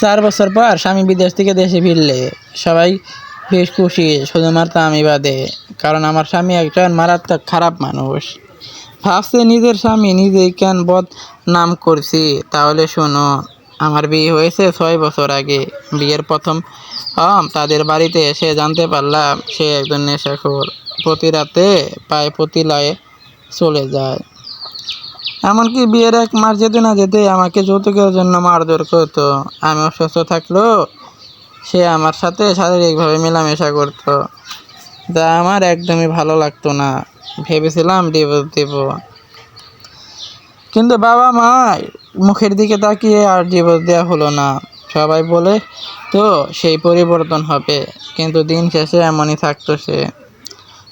চার বছর পর স্বামী বিদেশ থেকে দেশে ফিরলে। সবাই বেশ খুশি শুধুমাত্র আমি বাদে কারণ আমার স্বামী একজন মারাত্মক খারাপ মানুষ। ভাবছে নিজের স্বামী নিজেই কেন বদ নাম করছি? তাহলে শোনো আমার বিয়ে হয়েছে ছয় বছর আগে। বিয়ের প্রথম আম, তাদের বাড়িতে এসে জানতে পারলাম সে একজন নেশাখোর। প্রতি রাতে পায়ে প্রতি লয়ে চলে যায়। এমনকি বিয়ের এক মাস যেতে না যেতে আমাকে যৌতুকের জন্য মারধর করতো। আমি অসুস্থ থাকলেও সে আমার সাথে শারীরিকভাবে মেলামেশা করতো। যা আমার একদমই ভালো লাগতো না। ভেবেছিলাম ডিভোর্স দেব। কিন্তু বাবা মা মুখের দিকে তাকিয়ে আর ডিভোর্স দেওয়া হলো না। সবাই বলে, তো সেই পরিবর্তন হবে। কিন্তু দিন শেষে এমনই থাকতো সে।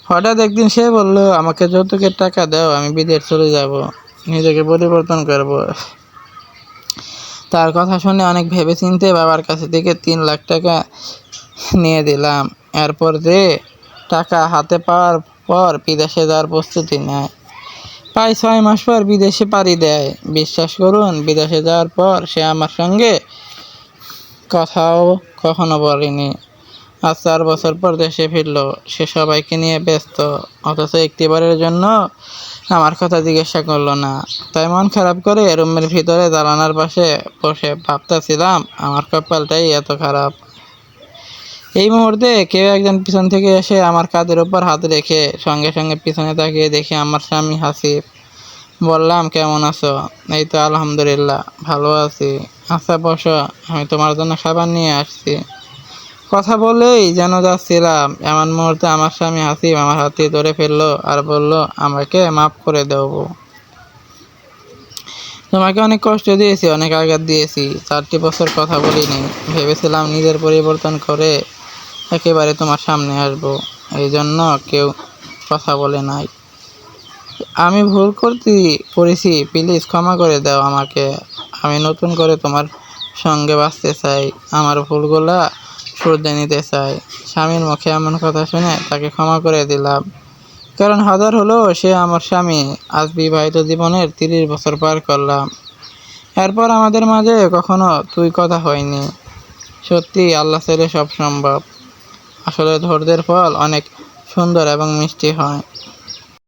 হঠাৎ একদিন সে বলল, আমাকে যৌতুকের টাকা দাও, আমি বিদেশ চলে যাব। নিজেকে পরিবর্তন করব। তার কথা শুনে অনেক ভেবেচিন্তে বাবার কাছে থেকে তিন লাখ টাকা নিয়ে দিলাম। এরপর যে টাকা হাতে পাওয়ার পর বিদেশে যাওয়ার প্রস্তুতি নেয়। প্রায় ছয় মাস পর বিদেশে পাড়ি দেয়। বিশ্বাস করুন, বিদেশে যাওয়ার পর সে আমার সঙ্গে কথাও কখনো বলেনি। আজ চার বছর পর দেশে ফিরলো। সে সবাইকে নিয়ে ব্যস্ত, অথচ একটিবারের জন্য আমার কথা জিজ্ঞাসা করল না। তাই মন খারাপ করে রুমের ভিতরে দালানার পাশে বসে ভাবতেছিলাম, আমার কপালটাই এত খারাপ। এই মুহূর্তে কেউ একজন পিছন থেকে এসে আমার কাঁধের উপর হাত রেখে সঙ্গে সঙ্গে পিছনে তাকিয়ে দেখি আমার স্বামী হাসিফ বললাম, কেমন আছো? এই তো আলহামদুলিল্লাহ, ভালো আছি। আচ্ছা বসো, আমি তোমার জন্য খাবার নিয়ে আসছি। কথা বলেই যেন যাচ্ছিলাম। এমন মুহূর্তে আমার স্বামী হাসিফ আমার হাতে ধরে ফেলল আর বলল, আমাকে মাফ করে দেবো তোমাকে অনেক কষ্ট দিয়েছি, অনেক আঘাত দিয়েছি। চারটি বছর কথা বলিনি। ভেবেছিলাম নিজের পরিবর্তন করে একেবারে তোমার সামনে আসব। এই জন্য কেউ কথা বলে নাই। আমি ভুল করতে করেছি, প্লিজ ক্ষমা করে দাও আমাকে। আমি নতুন করে তোমার সঙ্গে বাঁচতে চাই। আমার ভুলগুলা শুধরে নিতে চাই স্বামীর মুখে এমন কথা শুনে তাকে ক্ষমা করে দিলাম। কারণ হাজার হলো সে আমার স্বামী। আজ বিবাহিত জীবনের তিরিশ বছর পার করলাম। এরপর আমাদের মাঝে কখনো তুই কথা হয়নি। সত্যি আল্লাহ ছেলে সব সম্ভব। আসলে ধৈর্যের ফল অনেক সুন্দর এবং মিষ্টি হয়।